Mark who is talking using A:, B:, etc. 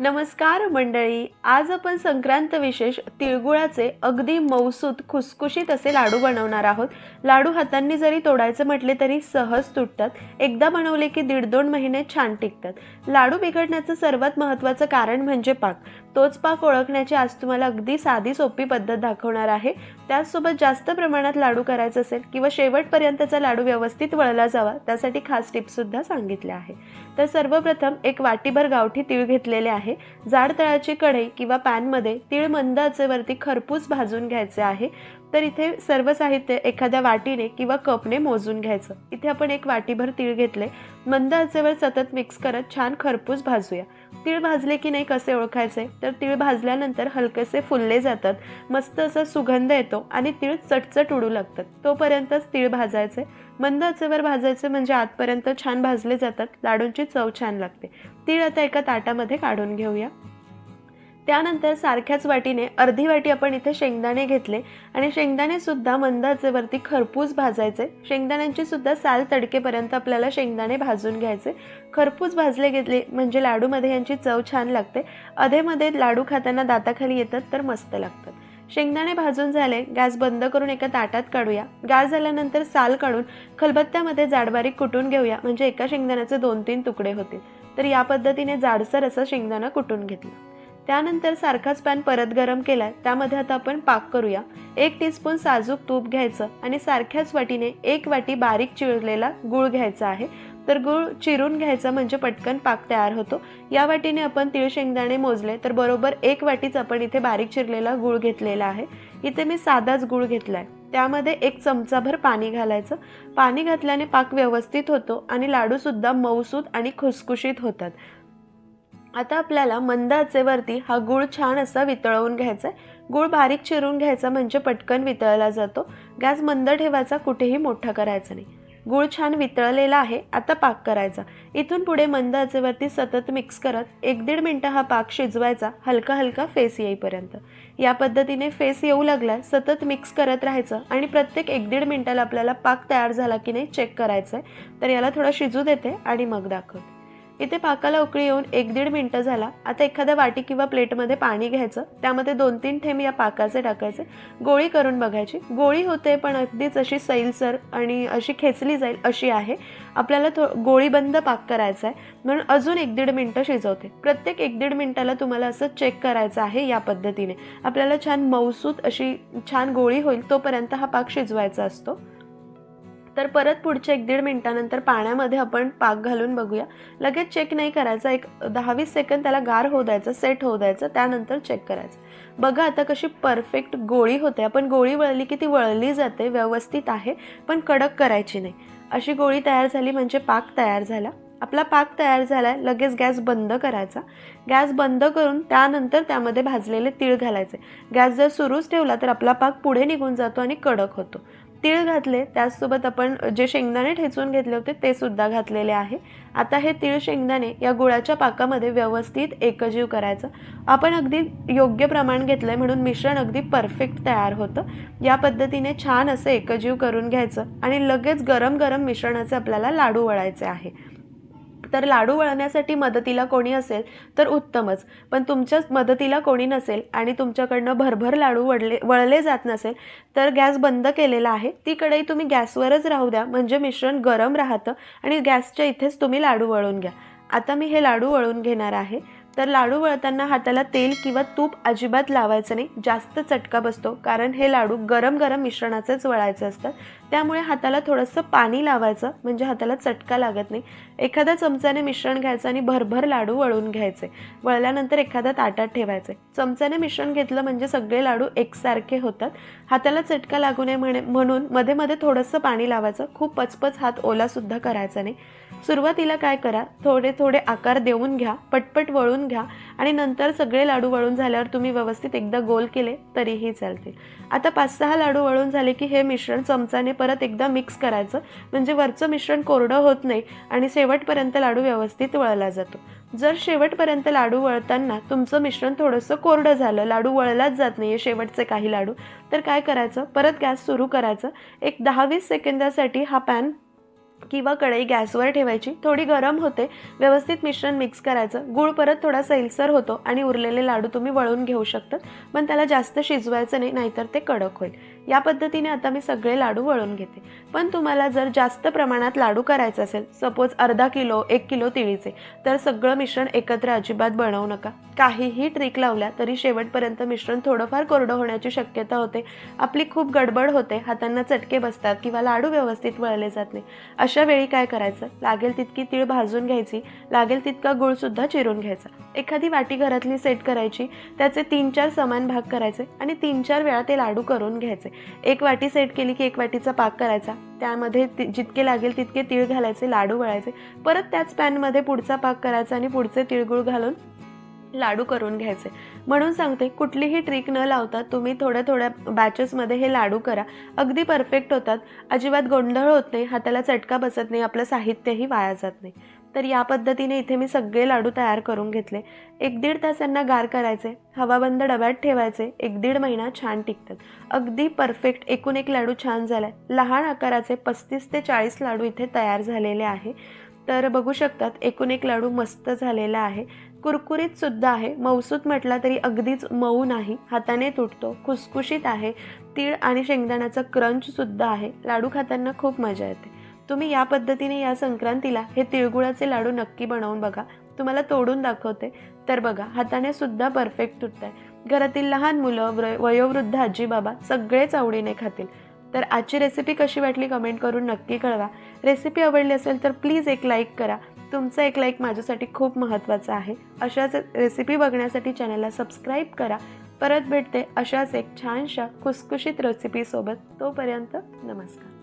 A: नमस्कार मंडळी आज आपण संक्रांत विशेष तिळगुळाचे अगदी मौसूत खुसखुशीत असे लाडू बनवणार आहोत. लाडू हातांनी जरी तोडायचं म्हटले तरी सहज तुटतात. एकदा बनवले की दीड दोन महिने छान टिकतात. लाडू बिघडण्याचं सर्वात महत्त्वाचं कारण म्हणजे पाक. तोच पाक ओळखण्याची आज तुम्हाला अगदी साधी सोपी पद्धत दाखवणार आहे. त्याचसोबत जास्त प्रमाणात लाडू करायचं असेल किंवा शेवटपर्यंतचा लाडू व्यवस्थित वळला जावा त्यासाठी खास टिप्ससुद्धा सांगितल्या आहे. तर सर्वप्रथम एक वाटीभर गावठी तीळ घेतलेले आहे. जाड तळाची कढई किंवा पॅनमध्ये तीळ मंद आचेवरती खरपूस भाजून घ्यायचे आहे. तर इथे सर्व साहित्य एखाद्या वाटीने किंवा कपने मोजून घ्यायचं. इथे आपण एक वाटीभर तीळ घेतले. मंद आचेवर सतत मिक्स करत छान खरपूस भाजूया. तीळ भाजले की नाही कसे ओळखायचे? तर तीळ भाजल्यानंतर हलकेसे फुलले जातात. मस्त असा सुगंध येतो आणि तीळ चटचट उडू लागतात. तोपर्यंतच तीळ भाजायचे. मंद आचेवर भाजायचे म्हणजे आतपर्यंत छान भाजले जातात. लाडूंची चव छान लागते. तीळ आता एका ताटामध्ये काढून घेऊया. त्यानंतर सारख्याच वाटीने अर्धी वाटी आपण इथे शेंगदाणे घेतले आणि शेंगदाणेसुद्धा मंदाचेवरती मंद खरपूस भाजायचे. शेंगदाण्यांची सुद्धा साल तडकेपर्यंत आपल्याला शेंगदाणे भाजून घ्यायचे. खरपूस भाजले घेतले म्हणजे लाडूमध्ये यांची चव छान लागते. अधेमध्ये लाडू खाताना दाताखाली येतात तर मस्त लागतात. शेंगदाणे भाजून झाले गॅस बंद करून एका ताटात काढूया. गॅस झाल्यानंतर साल काढून खलबत्त्यामध्ये जाडबारीक कुटून घेऊया म्हणजे एका शेंगदाण्याचे दोन तीन तुकडे होतील. तर या पद्धतीने जाडसर असं शेंगदाणा कुटून घेतलं. त्यानंतर सारखाच पॅन परत गरम केलाय. त्यामध्ये आता आपण पाक करूया. एक टीस्पून साजूक तूप घ्यायचं आणि सारख्याच वाटीने एक वाटी बारीक चिरलेला गूळ घ्यायचा आहे. तर गूळ चिरून घ्यायचा म्हणजे पटकन पाक तयार होतो. या वाटीने आपण तीळ शेंगदाणे मोजले तर बरोबर एक वाटीच आपण इथे बारीक चिरलेला गूळ घेतलेला आहे. इथे मी साधाच गूळ आहे त्यामध्ये एक चमचाभर पाणी घालायचं. पाणी घातल्याने पाक व्यवस्थित होतो आणि लाडूसुद्धा मऊसूत आणि खुसखुशीत होतात. आता आपल्याला मंद आचेवरती हा गूळ छान असा वितळवून घ्यायचा आहे गूळ बारीक चिरून घ्यायचा म्हणजे पटकन वितळला जातो. गॅस मंद ठेवायचा कुठेही मोठा करायचा नाही. गूळ छान वितळलेला आहे आता पाक करायचा. इथून पुढे मंद आचेवरती सतत मिक्स करत एक दीड मिनटं हा पाक शिजवायचा हलका हलका फेस येईपर्यंत. या पद्धतीने फेस येऊ लागला सतत मिक्स करत राहायचं आणि प्रत्येक एक दीड मिनटाला आपल्याला पाक तयार झाला की नाही चेक करायचं आहे तर याला थोडा शिजू देते आणि मग दाखवते. इथे पाकाला उकळी येऊन एक दीड मिनटं झाला. आता एखाद्या वाटी किंवा प्लेटमध्ये पाणी घ्यायचं. त्यामध्ये दोन तीन थेंब या पाकाचे टाकायचे. गोळी करून बघायची. गोळी होते पण अगदीच अशी सैलसर आणि अशी खेचली जाईल अशी आहे. आपल्याला थो गोळीबंद पाक करायचा आहे. म्हणून अजून एक दीड मिनटं शिजवते. प्रत्येक एक दीड मिनटाला तुम्हाला असं चेक करायचं आहे या पद्धतीने. आपल्याला छान मऊसूत अशी छान गोळी होईल तोपर्यंत हा पाक शिजवायचा असतो. तर परत पुढच्या एक दीड मिनटानंतर पाण्यामध्ये आपण पाक घालून बघूया. लगेच चेक नाही करायचा. एक दहा वीस सेकंद त्याला गार होऊ द्यायचं सेट होऊ द्यायचं त्यानंतर चेक करायचं. बघा आता कशी परफेक्ट गोळी होते. आपण गोळी वळली की ती वळली जाते व्यवस्थित आहे पण कडक करायची नाही. अशी गोळी तयार झाली म्हणजे पाक तयार झाला. आपला पाक तयार झाला आहे लगेच गॅस बंद करायचा. गॅस बंद करून त्यानंतर त्यामध्ये भाजलेले तीळ घालायचे. गॅस जर सुरूच ठेवला तर आपला पाक पुढे निघून जातो आणि कडक होतो. तीळ घातले त्याचसोबत आपण जे शेंगदाणे ठेचून घेतले होते ते सुद्धा घातलेले आहे. आता हे तीळ शेंगदाणे या गुळाच्या पाकामध्ये व्यवस्थित एकजीव करायचं. आपण अगदी योग्य प्रमाण घेतलं आहे म्हणून मिश्रण अगदी परफेक्ट तयार होतं. या पद्धतीने छान असं एकजीव करून घ्यायचं आणि लगेच गरम गरम मिश्रणाचे आपल्याला लाडू वळायचे आहे. तर लाडू वळण्यासाठी मदतीला कोणी असेल तर उत्तमच. पण तुमच्या मदतीला कोणी नसेल आणि तुमच्याकडनं भरभर लाडू वळले वळले जात नसेल तर गॅस बंद केलेला आहे. ती कढई तुम्ही गॅसवरच राहू द्या. म्हणजे मिश्रण गरम राहतं आणि गॅसच्या इथेच तुम्ही लाडू वळून घ्या. आता मी हे लाडू वळून घेणार आहे. तर लाडू वळताना हाताला तेल किंवा तूप अजिबात लावायचं नाही. जास्त चटका बसतो कारण हे लाडू गरम गरम मिश्रणाचेच वळायचे असतात. त्यामुळे हाताला थोडंसं पाणी लावायचं म्हणजे हाताला चटका लागत नाही. एखाद्या चमच्याने मिश्रण घ्यायचं आणि भरभर लाडू वळून घ्यायचे. वळल्यानंतर एखाद्या ताटात ठेवायचे. चमच्याने मिश्रण घेतलं म्हणजे सगळे लाडू एकसारखे होतात. हाताला चटका लागू नये म्हणे म्हणून मध्ये मध्ये थोडंसं पाणी लावायचं. खूप पचपच हात ओलासुद्धा करायचा नाही. सुरुवातीला काय करा थोडे थोडे आकार देऊन घ्या पटपट वळून घ्या आणि नंतर सगळे लाडू वळून झाल्यावर तुम्ही व्यवस्थित एकदा गोल केले तरीही चालतील आता पाच सहा लाडू वळून झाले की हे मिश्रण चमचाने परत एकदा मिक्स करायचं. म्हणजे वरचं मिश्रण कोरडं होत नाही आणि शेवटपर्यंत लाडू व्यवस्थित वळला जातो. जर शेवटपर्यंत लाडू वळताना तुमचं मिश्रण थोडंसं कोरडं झालं लाडू वळलाच जात नाही आहे शेवटचे काही लाडू तर काय करायचं? परत गॅस सुरू करायचं. एक दहा वीस सेकंदासाठी हा पॅन किंवा कढई गॅसवर ठेवायची. थोडी गरम होते. व्यवस्थित मिश्रण मिक्स करायचं. गूळ परत थोडा सैलसर होतो आणि उरलेले लाडू तुम्ही वळून घेऊ शकतात. पण त्याला जास्त शिजवायचं नाही नाहीतर ते कडक होईल. या पद्धतीने आता मी सगळे लाडू वळून घेते. पण तुम्हाला जर जास्त प्रमाणात लाडू करायचं असेल सपोज अर्धा किलो एक किलो तिळीचे तर सगळं मिश्रण एकत्र अजिबात बनवू नका. काहीही ट्रिक लावल्या तरी शेवटपर्यंत मिश्रण थोडंफार कोरडं होण्याची शक्यता होते. आपली खूप गडबड होते हातांना चटके बसतात किंवा लाडू व्यवस्थित वळले जात नाही. अशा वेळी काय करायचं? लागेल तितकी तीळ भाजून घ्यायची लागेल तितका गुळसुद्धा चिरून घ्यायचा. एखादी वाटी घरातली सेट करायची त्याचे तीन चार समान भाग करायचे आणि तीन चार वेळा ते लाडू करून घ्यायचे. एक वाटी सेट केली की एक वाटीचा पाक करायचा. त्यामध्ये ति- जितके लागेल तितके तीळ घालायचे लाडू वळायचे. परत त्याच पॅनमध्ये पुढचा पाक करायचा आणि पुढचे तिळगुळ घालून लाडू करून घ्यायचे. म्हणून सांगते कुठलीही ट्रिक न लावता तुम्ही थोड्या थोड्या बॅचेसमध्ये हे लाडू करा. अगदी परफेक्ट होतात. अजिबात गोंधळ होत नाही. हाताला चटका बसत नाही. आपलं साहित्यही वाया जात नाही. तर या पद्धतीने इथे मी सगळे लाडू तयार करून घेतले. एक दीड तासांना गार करायचे. हवाबंद डब्यात ठेवायचे. एक दीड महिना छान टिकतात. अगदी परफेक्ट एकूण एक लाडू छान झालाय. लहान आकाराचे पस्तीस ते चाळीस लाडू इथे तयार झालेले आहे. तर बघू शकतात एकूण एक लाडू मस्त झालेला आहे. कुरकुरीत सुद्धा आहे. मऊसूत म्हटला तरी अगदीच मऊ नाही. हाताने तुटतो. खुसखुशीत आहे. तीळ आणि शेंगदाण्याचा क्रंच सुद्धा आहे. लाडू खाताना खूप मजा येते. तुम्ही या पद्धतीने या संक्रांतीला हे तिळगुळाचे लाडू नक्की बनवून बघा. तुम्हाला तोडून दाखवते. तर बघा हाताने सुद्धा परफेक्ट तुटत आहे घरातील लहान मुलं व्र वयोवृद्ध आजी बाबा सगळेच आवडीने खातील. तर आजची रेसिपी कशी वाटली कमेंट करून नक्की कळवा. रेसिपी आवडली असेल तर प्लीज एक लाईक करा. तुमचा एक लाईक माझ्यासाठी खूप महत्त्वाचा आहे. अशाच रेसिपी बघण्यासाठी चॅनलला सबस्क्राईब करा. परत भेटते अशाच एक छानशा खुसखुशीत रेसिपीसोबत तोपर्यंत नमस्कार.